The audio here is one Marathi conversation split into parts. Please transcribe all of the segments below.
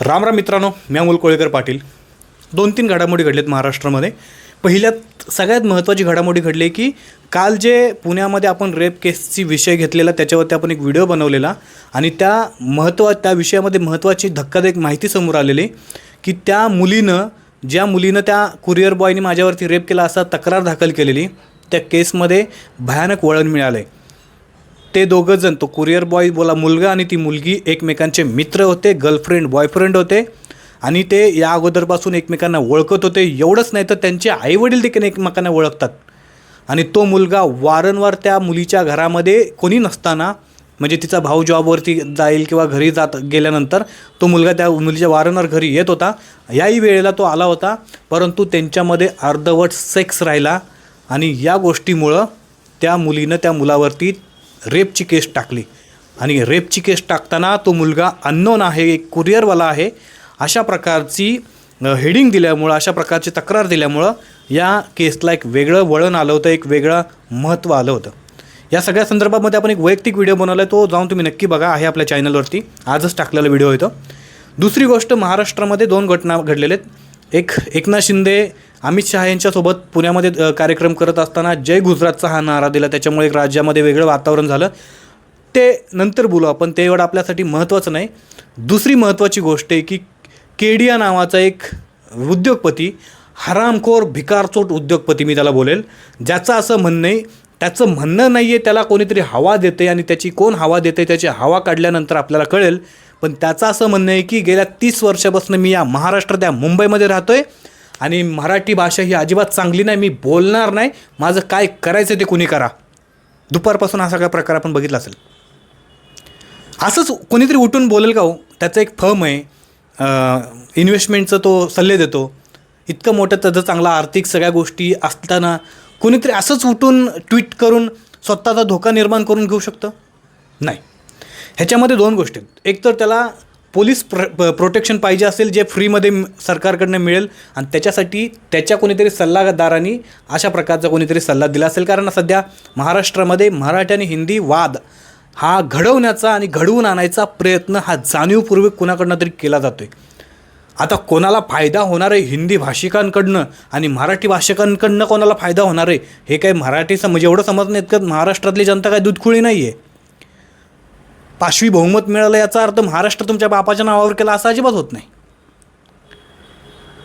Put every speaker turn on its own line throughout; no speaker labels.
राम राम मित्रांनो मी अमोल कोळेकर पाटील. दोन तीन घडामोडी घडल्यात महाराष्ट्रामध्ये. पहिल्यात सगळ्यात महत्त्वाची घडामोडी घडली की काल जे पुण्यामध्ये आपण रेप केसची विषय घेतलेला त्याच्यावरती आपण एक व्हिडिओ बनवलेला आणि त्या महत्त्वा त्या विषयामध्ये महत्त्वाची धक्कादायक माहिती समोर आलेली की त्या मुलीनं ज्या मुलीनं त्या कुरिअर बॉयने माझ्यावरती रेप केला असा तक्रार दाखल केलेली त्या केसमध्ये भयानक वळण मिळालं आहे ते दोघं जण तो कुरिअर बॉय बोला मुलगा आणि ती मुलगी एकमेकांचे मित्र होते गर्लफ्रेंड बॉयफ्रेंड होते. आणि ते या अगोदरपासून एकमेकांना ओळखत होते. एवढंच नाही तर त्यांचे आईवडील देखील एकमेकांना ओळखतात. आणि तो मुलगा वारंवार त्या मुलीच्या घरामध्ये कोणी नसताना म्हणजे तिचा भाऊ जॉबवरती जाईल किंवा घरी जात गेल्यानंतर तो मुलगा त्या मुलीच्या वारंवार घरी येत होता. याही वेळेला तो आला होता परंतु त्यांच्यामध्ये अर्धवट सेक्स राहिला. आणि या गोष्टीमुळं त्या मुलीनं त्या मुलावरती रेपची केस टाकली. आणि रेपची केस टाकताना तो मुलगा अननोन आहे एक कुरिअरवाला आहे अशा प्रकारची हेडिंग दिल्यामुळं अशा प्रकारची तक्रार दिल्यामुळं या केसला एक वेगळं वळण आलं होतं एक वेगळं महत्त्व आलं होतं. या सगळ्या संदर्भामध्ये आपण एक वैयक्तिक व्हिडिओ बनवला आहे तो जाऊन तुम्ही नक्की बघा आहे आपल्या चॅनलवरती आजच टाकलेला व्हिडिओ येतो दुसरी गोष्ट महाराष्ट्रामध्ये दोन घटना घडलेल्या आहेत. एक एकनाथ शिंदे अमित शहा यांच्यासोबत पुण्यामध्ये कार्यक्रम करत असताना जय गुजरातचा हा नारा दिला. त्याच्यामुळे एक राज्यामध्ये वेगळं वातावरण झालं. ते नंतर बोलू आपण. ते एवढं आपल्यासाठी महत्त्वाचं नाही. दुसरी महत्त्वाची गोष्ट आहे की केडिया नावाचा एक उद्योगपती हरामखोर भिकारचोट उद्योगपती मी त्याला बोलेल. ज्याचं असं म्हणणं आहे त्याचं म्हणणं नाही आहे त्याला कोणीतरी हवा देते आणि त्याची कोण हवा देते त्याची हवा काढल्यानंतर आपल्याला कळेल. पण त्याचं असं म्हणणं आहे की गेल्या तीस वर्षापासून मी या महाराष्ट्रात या मुंबईमध्ये राहतो आहे आणि मराठी भाषा ही अजिबात चांगली नाही मी बोलणार नाही. माझं काय करायचं ते कुणी करा. दुपारपासून हा सगळा प्रकार आपण बघितला असेल. असंच कोणीतरी उठून बोलेल का हो? त्याचं एक फर्म आहे. इन्व्हेस्टमेंटचं तो सल्ले देतो. इतकं मोठं त्याचं चांगला आर्थिक सगळ्या गोष्टी असताना कोणीतरी असंच उठून ट्विट करून स्वतःचा धोका निर्माण करून घेऊ शकतं? नाही. ह्याच्यामध्ये दोन गोष्टी आहेत. एक तर त्याला पोलीस प्र प- प्रोटेक्शन पाहिजे असेल जे फ्रीमध्ये सरकारकडनं मिळेल आणि त्याच्यासाठी त्याच्या कोणीतरी सल्लागारांनी अशा प्रकारचा कोणीतरी सल्ला दिला असेल. कारण सध्या महाराष्ट्रामध्ये मराठी आणि हिंदी वाद हा घडवण्याचा आणि घडवून आणायचा प्रयत्न हा जाणीवपूर्वक कुणाकडनं तरी केला जातो आहे आता कोणाला फायदा होणार आहे हिंदी भाषिकांकडनं आणि मराठी भाषिकांकडनं कोणाला फायदा होणार आहे हे काही मराठी सम म्हणजे एवढं समजणं इतकं महाराष्ट्रातली जनता काय दूधखुळी नाही आहे पाशवी बहुमत मिळालं याचा अर्थ महाराष्ट्र तुमच्या बापाच्या नावावर केला असा अजिबात होत नाही.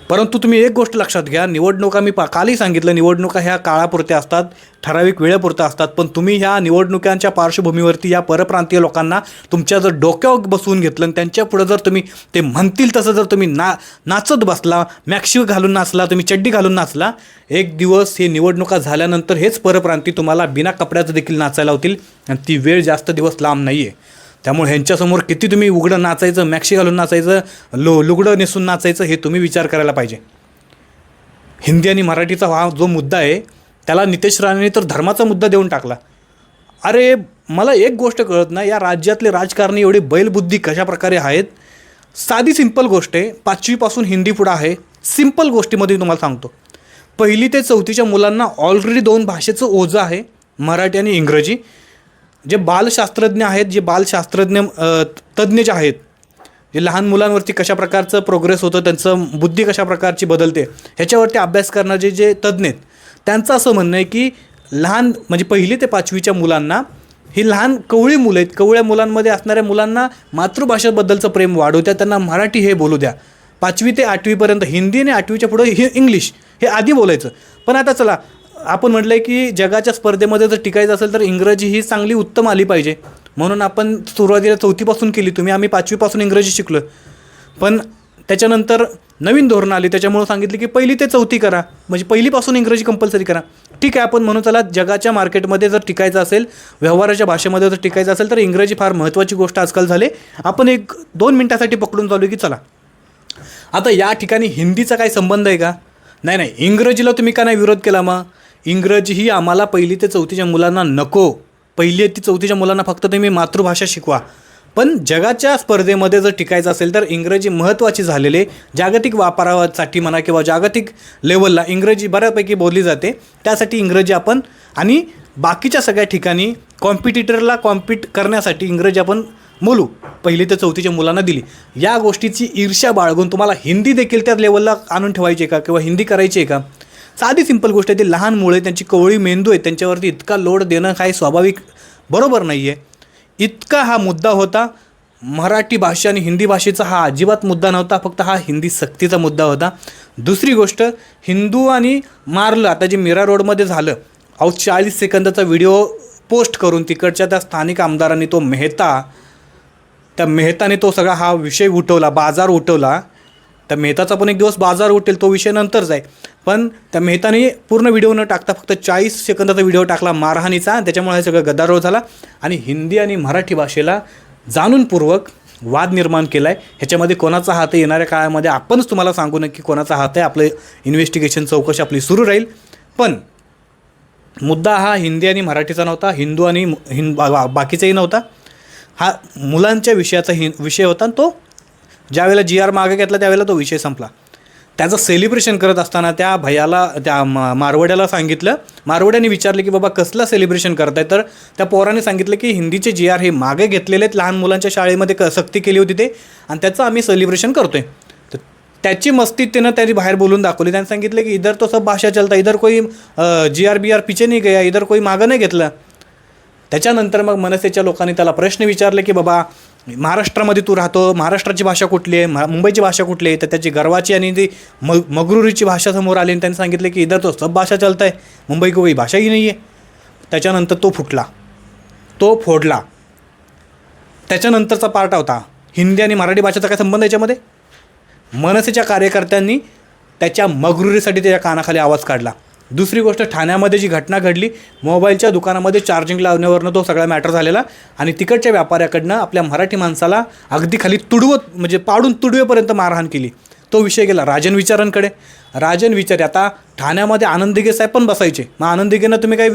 परंतु तुम्ही एक गोष्ट लक्षात घ्या निवडणुका मी पा कालही सांगितलं निवडणुका ह्या काळापुरत्या असतात ठराविक वेळेपुरत्या असतात पण तुम्ही ह्या निवडणुकांच्या पार्श्वभूमीवरती या परप्रांतीय लोकांना तुमच्या जर डोक्यावर बसवून घेतलं आणि त्यांच्या पुढं जर तुम्ही ते म्हणतील तसं जर तुम्ही ना नाचत बसला मॅक्शिव घालून नाचला तुम्ही चड्डी घालून नाचला एक दिवस हे निवडणुका झाल्यानंतर हेच परप्रांती तुम्हाला बिना कपड्याचं देखील नाचायला होतील आणि ती वेळ जास्त दिवस लांब नाही आहे त्यामुळे ह्यांच्यासमोर किती तुम्ही उघडं नाचायचं मॅक्सी घालून नाचायचं लो लुगडं नेसून नाचायचं हे तुम्ही विचार करायला पाहिजे. हिंदी आणि मराठीचा हा जो मुद्दा आहे त्याला नितेश राणेंनी तर धर्माचा मुद्दा देऊन टाकला. अरे मला एक गोष्ट कळत नाही या राज्यातले राजकारणी एवढी बैलबुद्धी कशा प्रकारे आहेत? साधी सिंपल गोष्ट आहे पाचवीपासून हिंदी पुढं आहे सिंपल गोष्टीमध्ये तुम्हाला सांगतो. पहिली ते चौथीच्या मुलांना ऑलरेडी दोन भाषेचं ओझं आहे मराठी आणि इंग्रजी. जे बालशास्त्रज्ञ आहेत जे बालशास्त्रज्ञ तज्ज्ञ जे आहेत जे लहान मुलांवरती कशा प्रकारचं प्रोग्रेस होतं त्यांचं बुद्धी कशा प्रकारची बदलते ह्याच्यावरती अभ्यास करणारे जे तज्ज्ञ आहेत त्यांचं असं म्हणणं आहे की लहान म्हणजे पहिली ते पाचवीच्या मुलांना ही लहान कवळी मुलं आहेत कवळ्या मुलांमध्ये असणाऱ्या मुलांना मातृभाषेबद्दलचं प्रेम वाढू द्या त्यांना मराठी हे बोलू द्या. पाचवी ते आठवीपर्यंत हिंदी आणि आठवीच्या पुढं हे इंग्लिश हे आधी बोलायचं. पण आता चला आपण म्हटलं आहे की जगाच्या स्पर्धेमध्ये जर टिकायचं असेल तर इंग्रजी ही चांगली उत्तम आली पाहिजे. म्हणून आपण सुरुवातीला चौथीपासून केली. तुम्ही आम्ही पाचवीपासून इंग्रजी शिकलो पण त्याच्यानंतर नवीन धोरणं आली. त्याच्यामुळं सांगितलं की पहिली ते चौथी करा. म्हणजे पहिलीपासून इंग्रजी कंपल्सरी करा. ठीक आहे आपण म्हणून चला जगाच्या मार्केटमध्ये जर टिकायचं असेल व्यवहाराच्या भाषेमध्ये जर टिकायचं असेल तर इंग्रजी फार महत्त्वाची गोष्ट आजकाल झाली. आपण एक दोन मिनटासाठी पकडून चालू की चला. आता या ठिकाणी हिंदीचा काय संबंध आहे का? नाही नाही. इंग्रजीला तुम्ही का नाही विरोध केला मग? इंग्रजी ही आम्हाला पहिली ते चौथीच्या मुलांना नको. पहिली ती चौथीच्या मुलांना फक्त तुम्ही मातृभाषा शिकवा. पण जगाच्या स्पर्धेमध्ये जर टिकायचं असेल तर इंग्रजी महत्त्वाची झालेले जागतिक वापरासाठी म्हणा किंवा जागतिक लेवलला इंग्रजी बऱ्यापैकी बोलली जाते. त्यासाठी इंग्रजी आपण आणि बाकीच्या सगळ्या ठिकाणी कॉम्पिटिटरला कॉम्पिट करण्यासाठी इंग्रजी आपण बोलू पहिली ते चौथीच्या मुलांना दिली. या गोष्टीची ईर्ष्या बाळगून तुम्हाला हिंदी देखील त्या लेवलला आणून ठेवायची आहे का किंवा हिंदी करायची आहे का? साधी सिंपल गोष्ट आहे ती लहान मुळे त्यांची कवळी मेंदू आहे त्यांच्यावरती इतका लोड देणं काही स्वाभाविक बरोबर नाही आहे इतका हा मुद्दा होता मराठी भाषा आणि हिंदी भाषेचा हा अजिबात मुद्दा नव्हता फक्त हा हिंदी सक्तीचा मुद्दा होता. दुसरी गोष्ट हिंदू आणि मारलं आता जे मीरा रोडमध्ये झालं अहो चाळीस सेकंदाचा व्हिडिओ पोस्ट करून तिकडच्या त्या स्थानिक आमदारांनी तो मेहता त्या मेहताने तो सगळा हा विषय उठवला बाजार उठवला त्या मेहताचा पण एक दिवस बाजार उठेल तो विषय नंतरच आहे. पण त्या मेहताने पूर्ण व्हिडिओ न टाकता फक्त चाळीस सेकंदाचा व्हिडिओ टाकला मारहाणीचा त्याच्यामुळे हे सगळं गदारोळ झाला. आणि हिंदी आणि मराठी भाषेला जाणूनपूर्वक वाद निर्माण केला आहे ह्याच्यामध्ये कोणाचा हात आहे? येणाऱ्या काळामध्ये आपणच तुम्हाला सांगू नये की कोणाचा हात आहे. आपलं इन्व्हेस्टिगेशन चौकशी आपली सुरू राहील. पण मुद्दा हा हिंदी आणि मराठीचा नव्हता हिंदू आणि हिंद बा- बाकीचाही नव्हता. हा मुलांच्या विषयाचा हि विषय होता आणि तो ज्यावेळेला जी आर मागे घेतला त्यावेळेला तो विषय संपला. त्याचं सेलिब्रेशन करत असताना त्या भैयाला त्या मा मारवड्याला सांगितलं. मारवड्याने विचारलं की बाबा कसलं सेलिब्रेशन करताय? तर त्या पोराने सांगितलं की हिंदीचे जी आर हे मागे घेतलेले आहेत. लहान मुलांच्या शाळेमध्ये क सक्ती केली होती ते. आणि त्याचं आम्ही सेलिब्रेशन करतोय. तर त्याची मस्ती त्यानं त्याची बाहेर बोलून दाखवली. त्यांनी सांगितलं की इधर तो सब भाषा चलता इधर कोई जी आर बी आर पिचे नाही गया. इधर कोई मागं नाही घेतलं. त्याच्यानंतर मग मनसेच्या लोकांनी त्याला प्रश्न विचारले की बाबा महाराष्ट्रामध्ये तू राहतो महाराष्ट्राची भाषा कुठली आहे महा- मुंबईची भाषा कुठली आहे तर त्याची गर्वाची आणि ती मग मगरुरीची भाषा समोर आली आणि त्यांनी सांगितलं की इधर तो सब भाषा चालत आहे मुंबई कोई भाषाही नाही आहे. त्याच्यानंतर तो फुटला. तो फोडला. त्याच्यानंतरचा पार्ट होता हिंदी आणि मराठी भाषेचा काय संबंध याच्यामध्ये? मनसेच्या कार्यकर्त्यांनी त्याच्या मगरुरीसाठी त्याच्या कानाखाली आवाज काढला. दुसरी गोष्ट ठाण्यामध्ये जी घटना घडली मोबाईलच्या दुकानामध्ये चार्जिंग लावण्यावरनं तो सगळा मॅटर झालेला आणि तिकडच्या व्यापाऱ्याकडनं आपल्या मराठी माणसाला अगदी खाली तुडवत म्हणजे पाडून तुडवेपर्यंत मारहाण केली. तो विषय गेला राजन विचारांकडे. राजन विचारे आता ठाण्यामध्ये आनंदीगे साहेब पण बसायचे. मग आनंद तुम्ही काही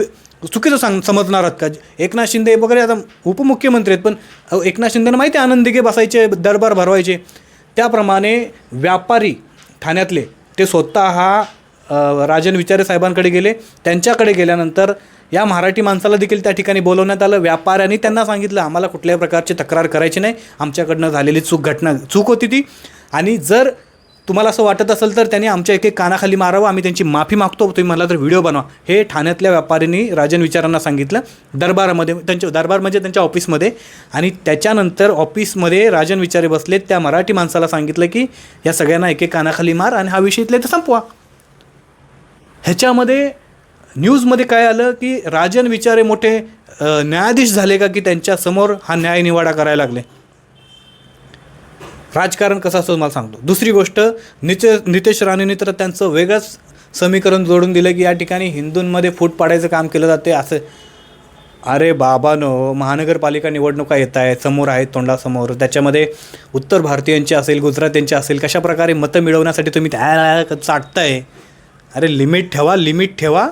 चुकीचं सांग समजणार आहात का? एकनाथ शिंदे वगैरे आता उपमुख्यमंत्री आहेत पण एकनाथ शिंदेना माहिती आहे आनंद बसायचे दरबार भरवायचे. त्याप्रमाणे व्यापारी ठाण्यातले ते स्वतः हा राजन विचारे साहेबांकडे गेले. त्यांच्याकडे गेल्यानंतर या मराठी माणसाला देखील त्या ठिकाणी बोलवण्यात आलं. व्यापाऱ्यांनी त्यांना सांगितलं आम्हाला कुठल्याही प्रकारची तक्रार करायची नाही. आमच्याकडनं झालेली चूक घटना चूक होती ती. आणि जर तुम्हाला असं वाटत असेल तर त्यांनी आमच्या एक एक कानाखाली मारावं. आम्ही त्यांची माफी मागतो. तुम्ही मला तर व्हिडिओ बनवा. हे ठाण्यातल्या व्यापाऱ्यांनी राजन विचारांना सांगितलं. दरबारामध्ये त्यांच्या दरबार म्हणजे त्यांच्या ऑफिसमध्ये. आणि त्याच्यानंतर ऑफिसमध्ये राजन विचारे बसलेत. त्या मराठी माणसाला सांगितलं की या सगळ्यांना एक एक कानाखाली मार आणि हा विषय इथले तर संपवा. ह्याच्यामध्ये न्यूजमध्ये काय आलं की राजन विचारे मोठे न्यायाधीश झाले का की त्यांच्यासमोर हा न्याय निवाडा करायला लागले? राजकारण कसं असतं मला सांगतो. दुसरी गोष्ट निच नितेश राणेंनी तर त्यांचं वेगळंच समीकरण जोडून दिलं की या ठिकाणी हिंदूंमध्ये फूट पाडायचं काम केलं जाते असं. अरे बाबानो महानगरपालिका निवडणुका येत आहेत समोर आहेत तोंडासमोर. त्याच्यामध्ये उत्तर भारतीयांची असेल गुजरात्यांची असेल कशा प्रकारे मतं मिळवण्यासाठी तुम्ही त्या चाटताय? अरे लिमिट ठेवा लिमिट ठेवा.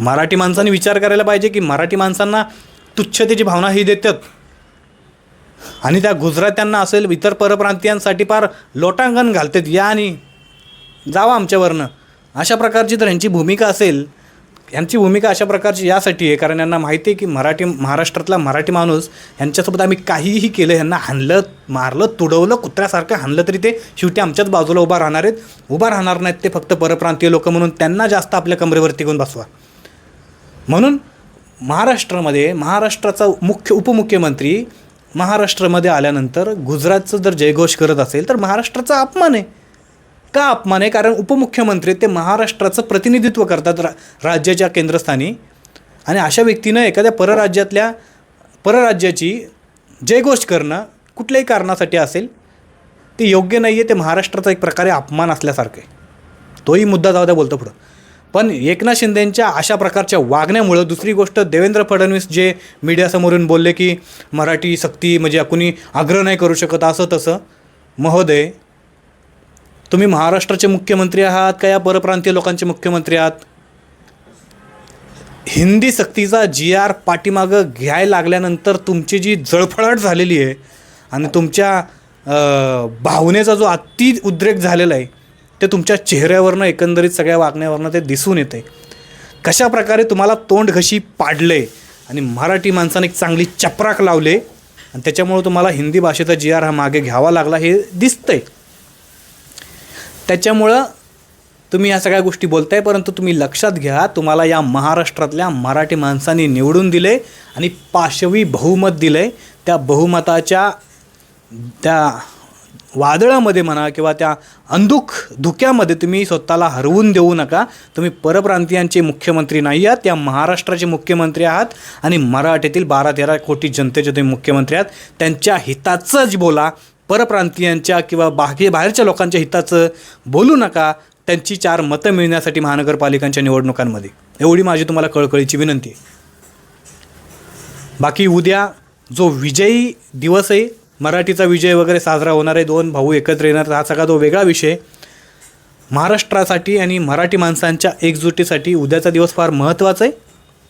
मराठी माणसांनी विचार करायला पाहिजे की मराठी माणसांना तुच्छतेची भावना ही देतात. आणि त्या गुजरात्यांना असेल इतर परप्रांतीयांसाठी फार लोटांगण घालतात. या आणि जावा आमच्यावरनं. अशा प्रकारची तर ह्यांची भूमिका असेल यांची भूमिका अशा प्रकारची यासाठी आहे कारण यांना माहिती आहे की मराठी महाराष्ट्रातला मराठी माणूस यांच्यासोबत आम्ही काहीही केलं यांना हाणलं मारलं तुडवलं कुत्र्यासारखं हाणलं तरी ते शेवटी आमच्याच बाजूला उभा राहणार आहेत. उभा राहणार नाहीत ते फक्त परप्रांतीय लोक म्हणून त्यांना जास्त आपल्या कमरेवरती घेऊन बसवा. म्हणून महाराष्ट्रामध्ये महाराष्ट्राचा मुख्य उपमुख्यमंत्री महाराष्ट्रामध्ये आल्यानंतर गुजरातचं जर जयघोष करत असेल तर महाराष्ट्राचा अपमान आहे. का अपमान आहे कारण उपमुख्यमंत्री ते महाराष्ट्राचं प्रतिनिधित्व करतात रा राज्याच्या केंद्रस्थानी. आणि अशा व्यक्तीनं एखाद्या परराज्यातल्या परराज्याची जयघोष करणं कुठल्याही कारणासाठी असेल ते योग्य नाही आहे ते महाराष्ट्राचा एक प्रकारे अपमान असल्यासारखं आहे. तोही मुद्दा जाऊ द्या बोलतो पुढं. पण एकनाथ शिंदेंच्या अशा प्रकारच्या वागण्यामुळं दुसरी गोष्ट देवेंद्र फडणवीस जे मीडियासमोरून बोलले की मराठी सक्ती म्हणजे कुणी आग्रह नाही करू शकत असं तसं महोदय तुम्ही महाराष्ट्राचे मुख्यमंत्री आहात का या परप्रांतीय लोकांचे मुख्यमंत्री आहात? हिंदी सक्तीचा जी आर पाठीमागं घ्यायला लागल्यानंतर तुमची जी जळफळाट झालेली आहे आणि तुमच्या भावनेचा जो अति उद्रेक झालेला आहे ते तुमच्या चेहऱ्यावरनं एकंदरीत सगळ्या वागण्यावरनं ते दिसून येतं आहे कशा प्रकारे तुम्हाला तोंड घशी पाडले आणि मराठी माणसाने एक चांगली चपराक लावले आणि त्याच्यामुळं तुम्हाला हिंदी भाषेचा जी आर हा मागे घ्यावा लागला हे दिसतंय. त्याच्यामुळं तुम्ही या सगळ्या गोष्टी बोलताय परंतु तुम्ही लक्षात घ्या तुम्हाला या महाराष्ट्रातल्या मराठी माणसांनी निवडून दिले आणि पाशवी बहुमत दिले त्या बहुमताच्या त्या वादळामध्ये म्हणा किंवा त्या अंधुक धुक्यामध्ये तुम्ही स्वतःला हरवून देऊ नका. तुम्ही परप्रांतीयांचे मुख्यमंत्री नाही आहात या महाराष्ट्राचे मुख्यमंत्री आहात आणि मराठीतील बारा तेरा कोटी जनतेचे तुम्ही मुख्यमंत्री आहात. त्यांच्या हिताचंच बोला. परप्रांतीयांच्या किंवा बाकी बाहेरच्या लोकांच्या हिताचं बोलू नका त्यांची चार मतं मिळण्यासाठी महानगरपालिकांच्या निवडणुकांमध्ये. एवढी माझी तुम्हाला कळकळीची विनंती आहे. बाकी उद्या जो विजयी दिवस आहे मराठीचा विजय वगैरे साजरा होणार आहे दोन भाऊ एकत्र येणार हा सगळा तो वेगळा विषय महाराष्ट्रासाठी आणि मराठी माणसांच्या एकजुटीसाठी उद्याचा दिवस फार महत्त्वाचा आहे.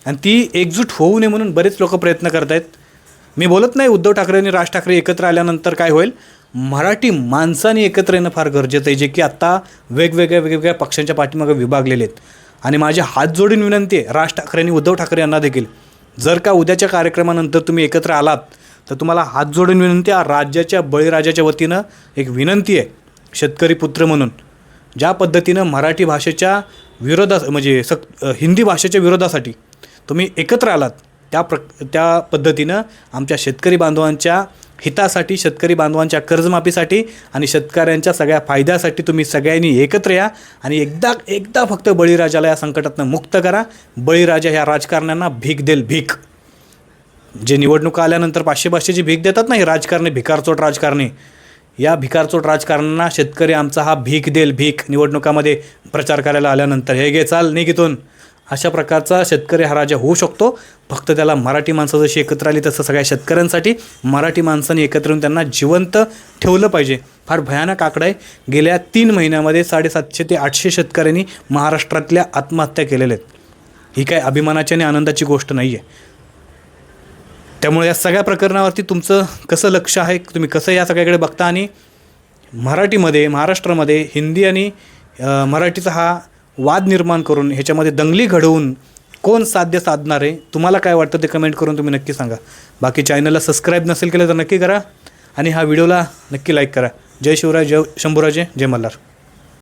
आणि ती एकजूट होऊ नये म्हणून बरेच लोक प्रयत्न करत आहेत मी बोलत नाही उद्धव ठाकरे आणि राज ठाकरे एकत्र आल्यानंतर काय होईल? मराठी माणसाने एकत्र येणं फार गरजेचं आहे जे की आत्ता वेगवेगळ्या वेगवेगळ्या पक्षांच्या पाठीमागे विभागलेले आहेत. आणि माझी हात जोडून विनंती आहे राज ठाकरे आणि उद्धव ठाकरे यांना देखील. जर का उद्याच्या कार्यक्रमानंतर तुम्ही एकत्र आलात तर तुम्हाला हात जोडून विनंती आहे राज्याच्या बळीराजाच्या वतीनं एक विनंती आहे शेतकरी पुत्र म्हणून. ज्या पद्धतीनं मराठी भाषेच्या विरोधा म्हणजे सक हिंदी भाषेच्या विरोधासाठी तुम्ही एकत्र आलात त्या प्र त्या पद्धतीनं आमच्या शेतकरी बांधवांच्या हितासाठी शेतकरी बांधवांच्या कर्जमाफीसाठी आणि शेतकऱ्यांच्या सगळ्या फायद्यासाठी तुम्ही सगळ्यांनी एकत्र या आणि एकदा एकदा फक्त बळीराजाला या संकटातनं मुक्त करा. बळीराजा ह्या राजकारण्यांना भीक देल भीक. जे निवडणुका आल्यानंतर पाचशे पाचशेची भीक देतात ना हे राजकारणी भिकारचोट राजकारणी. या भिकारचोट राजकारण्यांना शेतकरी आमचा हा भीक देल भीक. निवडणुकामध्ये प्रचार करायला आल्यानंतर हे घे चाल निघितून अशा प्रकारचा शेतकरी हा राजा होऊ शकतो. फक्त त्याला मराठी माणसं जशी एकत्र आली तसं सगळ्या शेतकऱ्यांसाठी मराठी माणसांनी एकत्र येऊन त्यांना जिवंत ठेवलं पाहिजे. फार भयानक आकडा आहे. गेल्या तीन महिन्यामध्ये साडेसातशे ते आठशे शेतकऱ्यांनी महाराष्ट्रातल्या आत्महत्या केलेल्या आहेत. ही काय अभिमानाची आणि आनंदाची गोष्ट नाही आहे त्यामुळे या सगळ्या प्रकरणावरती तुमचं कसं लक्ष आहे तुम्ही कसं या सगळ्याकडे बघता आणि मराठीमध्ये महाराष्ट्रामध्ये हिंदी आणि मराठीचा हा वाद निर्माण करून ह्याच्यामध्ये दंगली घडवून कोण साध्य साधणार आहे तुम्हाला काय वाटतं ते कमेंट करून तुम्ही नक्की सांगा. बाकी चॅनलला सबस्क्राईब नसेल केलं तर नक्की करा आणि हा व्हिडिओला नक्की लाईक करा. जय शिवराय जय शंभूराजे जय मल्हार.